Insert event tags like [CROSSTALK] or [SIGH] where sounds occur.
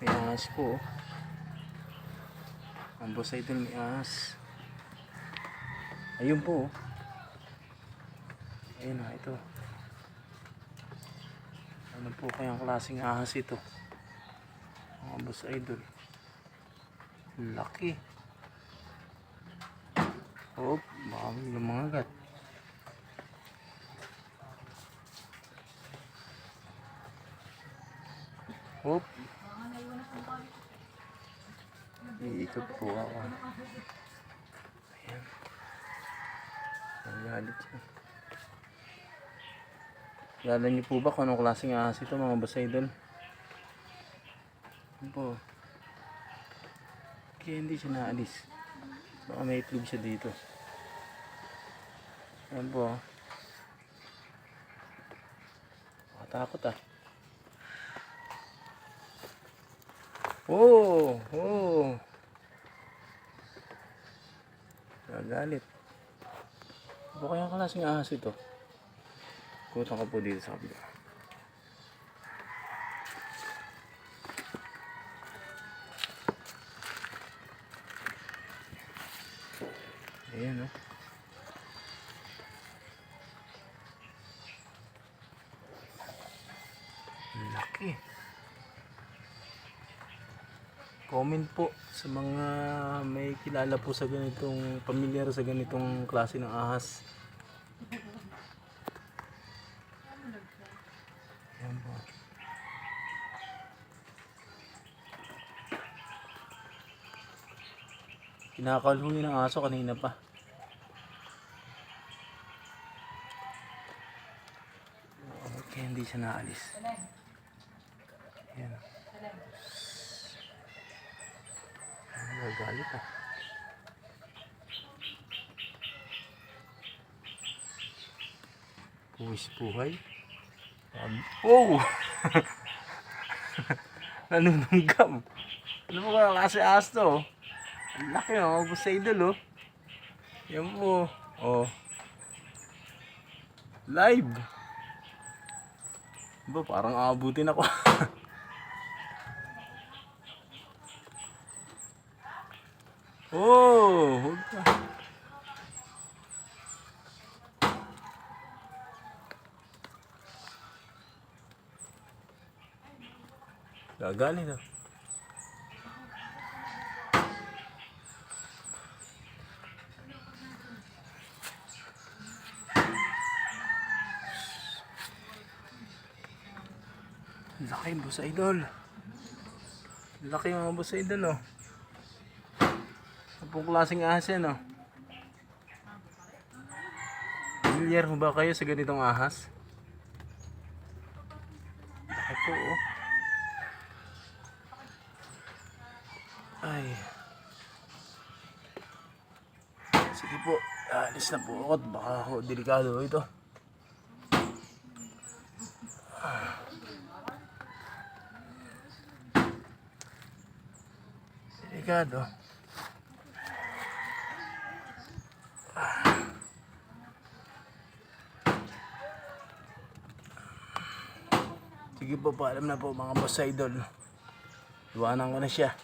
May ahas po. Ang boss idol may ahas. Ayun po. Ayun na, ito. Ano po kayang klaseng ahas ito? Mga boss idol. Laki. Oh, may lumangagat. Hop. Iikot po ako. Ayan. Nagalit siya. Kilala niyo po ba kung anong klaseng ahas ito mga boss idol? Ano po? Kaya hindi siya naalis. Baka may itlog siya dito. Ayan po. Makatakot ah. Oh, oh. Nagalit. Ano kaya ang klaseng ahas ito? Kutan ko po dito sa kabila. Ayan oh. Ang Laki. Comment po sa mga may kilala po sa ganitong pamilyar sa ganitong klase ng ahas. Ayan po. Kinakalhuli ng aso kanina pa. Okay, hindi siya naalis. Ayan. Nagagalit ah. Puwis buhay. Um, oh! [LAUGHS] Nanununggam. Ano mo ka kasi ahas to? oh? Ang laki oh, gusto sa idol oh. Yan po. Oh. Live. Ba, parang aabutin ako. [LAUGHS] oh, huwag ka. Gagaling ah. Laki boss idol. Laki mga boss idol oh. Ano pong klaseng ahas yan oh. Familiar mo ba kayo sa ganitong ahas? Laki po oh. Ay. Sige po, alis na po ako baka ako delikado ito. Delikado. Sige po, paalam na po mga boss idol. Iwanan ko na siya.